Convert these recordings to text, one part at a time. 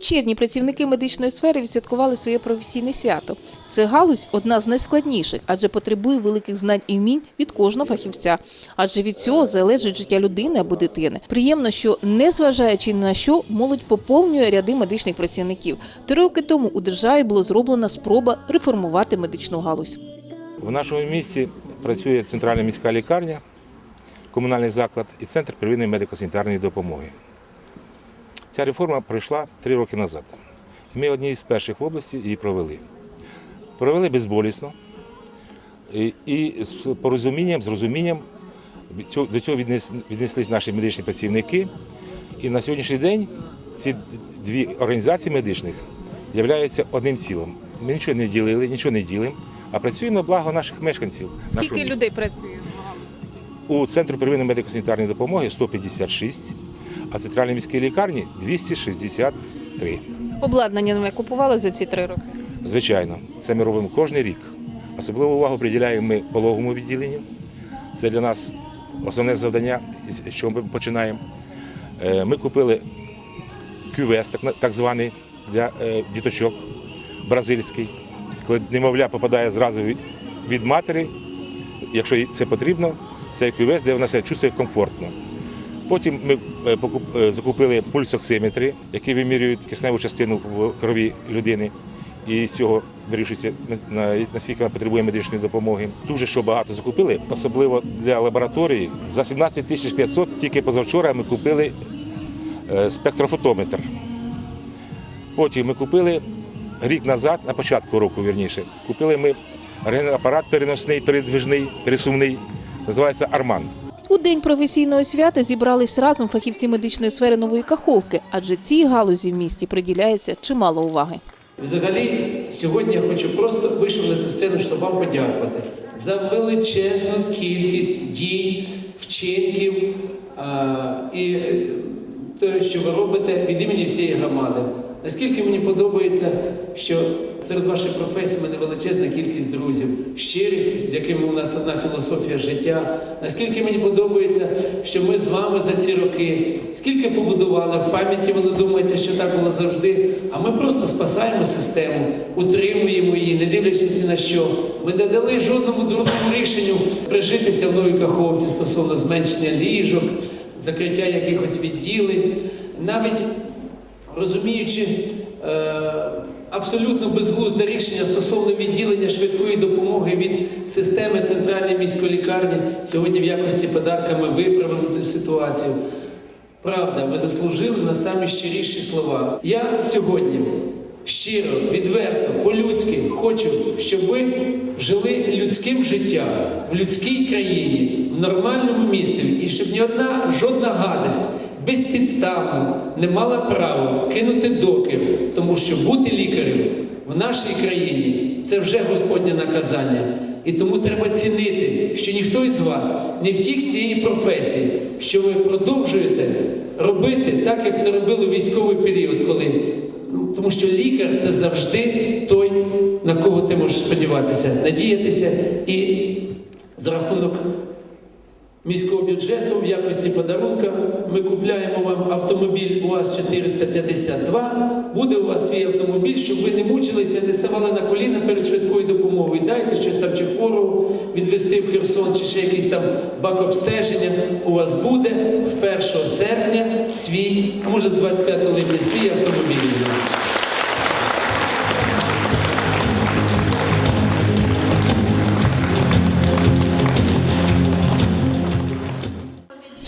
червні працівники медичної сфери відсвяткували своє професійне свято. Це галузь одна з найскладніших, адже потребує великих знань і вмінь від кожного фахівця. Адже від цього залежить життя людини або дитини. Приємно, що незважаючи на що, молодь поповнює ряди медичних працівників. Три роки тому у державі було зроблена спроба реформувати медичну галузь. В нашому місті працює центральна міська лікарня, комунальний заклад і центр первинної медико-санітарної допомоги. Ця реформа пройшла три роки назад. Ми одні з перших в області її провели. Провели безболісно і, і з порозумінням, з розумінням до цього віднеслись наші медичні працівники. І на сьогоднішній день ці дві організації медичних являються одним цілим. Ми нічого не ділили, нічого не ділимо, а працюємо на благо наших мешканців. нашого міста. працює? У Центру первинної медико-санітарної допомоги 156, а центральній міській лікарні 263. Обладнання нове купували за ці три роки. Звичайно, це ми робимо кожен рік. Особливу увагу приділяємо ми пологовому відділенню. Це для нас основне завдання, з чого ми починаємо. Е, Ми купили кювес, так, званий для е, діточок, бразильський. Коли немовля попадає зразу від, від матері, якщо їй це потрібно, це кювес, де вона себе чувствує комфортно. Потім ми е, е, закупили пульсоксиметри, які вимірюють кисневу частину в крові людини. І з цього вирішується на- на- наскільки вона потребує медичної допомоги. Дуже що багато закупили, особливо для лабораторії. За 17 тисяч 500 тільки позавчора ми купили е, спектрофотометр. Потім ми купили рік назад, на початку року, вірніше, купили ми апарат переносний, передвижний, пересувний, називається Арманд. У день професійного свята зібрались разом фахівці медичної сфери нової каховки, адже цій галузі в місті приділяється чимало уваги. Взагалі, сьогодні я хочу просто вийшов на цю сцену, щоб вам подякувати за величезну кількість дій, вчинків а, і е, те, що ви робите від імені всієї громади. Наскільки мені подобається, що серед вашої професії в мене величезна кількість друзів, щирих, з якими у нас одна філософія життя. Наскільки мені подобається, що ми з вами за ці роки, скільки побудували, в пам'яті воно думається, що так було завжди. А ми просто спасаємо систему, утримуємо її, не дивлячись на що. Ми не дали жодному дурному рішенню прижитися в новій каховці стосовно зменшення ліжок, закриття якихось відділень. Навіть розуміючи е, абсолютно безглузде рішення стосовно відділення швидкої допомоги від системи центральної міської лікарні, сьогодні в якості подарка ми виправимо цю ситуацію. Правда, ви заслужили на самі щиріші слова. Я сьогодні щиро, відверто, по-людськи хочу, щоб ви жили людським життям в людській країні, в нормальному місті, і щоб ні одна жодна гадость безпідставно не мала права кинути докір, тому що бути лікарем в нашій країні це вже Господнє наказання. І тому треба цінити, що ніхто із вас не втік з цієї професії, що ви продовжуєте робити так, як це робили у військовий період, коли ну, тому що лікар це завжди той, на кого ти можеш сподіватися, надіятися і за рахунок міського бюджету в якості подарунка ми купляємо вам автомобіль УАЗ-452. Буде у вас свій автомобіль, щоб ви не мучилися, не ставали на коліна перед швидкою допомогою. Дайте щось там чи хворого відвести в Херсон, чи ще якийсь там бак обстеження. У вас буде з 1 серпня свій, а може з 25 липня свій автомобіль.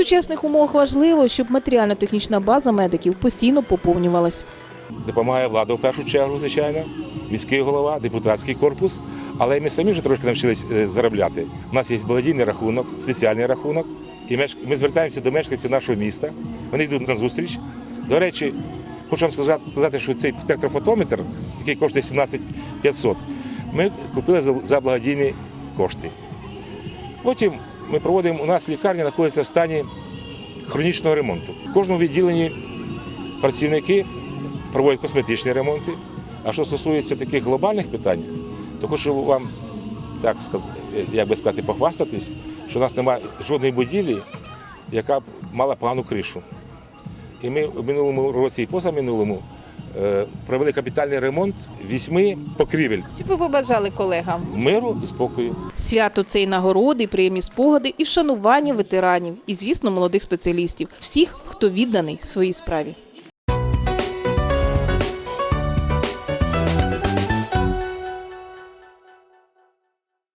Сучасних умовах важливо, щоб матеріально-технічна база медиків постійно поповнювалась. Допомагає влада в першу чергу, звичайно, міський голова, депутатський корпус. Але ми самі вже трошки навчились е, заробляти. У нас є благодійний рахунок, спеціальний рахунок. І ми звертаємося до мешканців нашого міста. Вони йдуть на зустріч. До речі, хочу вам сказати, що цей спектрофотометр, який коштує 17 500, ми купили за благодійні кошти. Потім ми проводимо, у нас лікарня знаходиться в стані хронічного ремонту. В кожному відділенні працівники проводять косметичні ремонти. А що стосується таких глобальних питань, то хочу вам так сказати, як би сказати, похвастатись, що у нас немає жодної будівлі, яка б мала погану кришу. І ми в минулому році і позаминулому провели капітальний ремонт вісьми покрівель Що ви побажали колегам? миру і спокою. Свято це і нагороди, і приємні спогади, і вшанування ветеранів, і, звісно, молодих спеціалістів, всіх, хто відданий своїй справі.